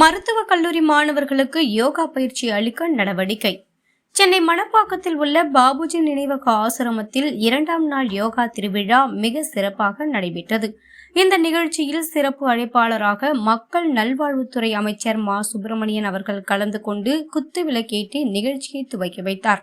மருத்துவக் கல்லூரி மாணவர்களுக்கு யோகா பயிற்சி அளிக்க நடவடிக்கை. சென்னை மணப்பாக்கத்தில் உள்ள பாபுஜி நினைவக ஆசிரமத்தில் இரண்டாம் நாள் யோகா திருவிழா மிக சிறப்பாக நடைபெற்றது. இந்த நிகழ்ச்சியில் சிறப்பு அழைப்பாளராக மக்கள் நல்வாழ்வுத்துறை அமைச்சர் மா சுப்பிரமணியன் அவர்கள் கலந்து கொண்டு குத்து விளக்கேற்றி நிகழ்ச்சியை துவக்கி வைத்தார்.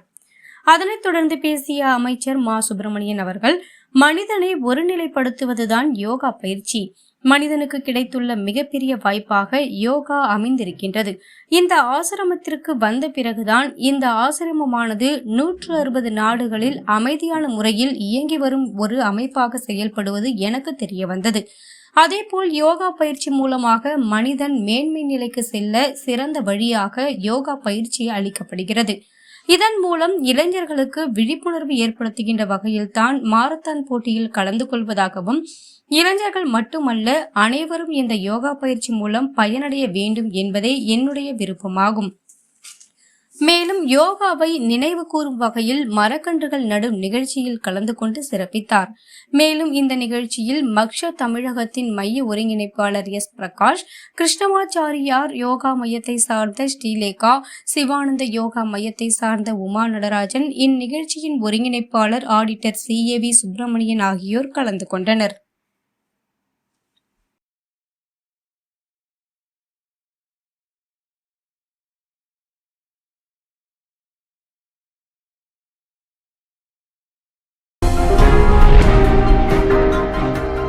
அதனைத் தொடர்ந்து பேசிய அமைச்சர் மா. சுப்பிரமணியன் அவர்கள் மனிதனை ஒருநிலைப்படுத்துவதுதான் யோகா பயிற்சி. மனிதனுக்கு கிடைத்துள்ள மிகப்பெரிய வாய்ப்பாக யோகா அமைந்திருக்கின்றது. இந்த ஆசிரமத்திற்கு வந்த பிறகுதான் இந்த ஆசிரமமானது நூற்று அறுபது நாடுகளில் அமைதியான முறையில் இயங்கி வரும் ஒரு அமைப்பாக செயல்படுவது எனக்கு தெரிய வந்தது. அதேபோல் யோகா பயிற்சி மூலமாக மனிதன் மேன்மை நிலைக்கு செல்ல சிறந்த வழியாக யோகா பயிற்சி அளிக்கப்படுகிறது. இதன் மூலம் இளைஞர்களுக்கு விழிப்புணர்வு ஏற்படுத்துகின்ற வகையில்தான் மாரத்தான் போட்டியில் கலந்து கொள்வதாகவும் இளைஞர்கள் மட்டுமல்ல அனைவரும் இந்த யோகா பயிற்சி மூலம் பயனடைய வேண்டும் என்பதே என்னுடைய விருப்பமாகும். மேலும் யோகாவை நினைவு கூறும் வகையில் மரக்கன்றுகள் நடும் நிகழ்ச்சியில் கலந்து கொண்டு சிறப்பித்தார். மேலும் இந்த நிகழ்ச்சியில் மக்ஷ தமிழகத்தின் மைய ஒருங்கிணைப்பாளர் எஸ் பிரகாஷ் கிருஷ்ணமாச்சாரியார் யோகா மையத்தை சார்ந்த ஸ்ரீலேகா சிவானந்த யோகா மையத்தை சார்ந்த உமா நடராஜன் இந்நிகழ்ச்சியின் ஒருங்கிணைப்பாளர் auditor C A V Subramanian ஆகியோர் கலந்து கொண்டனர்.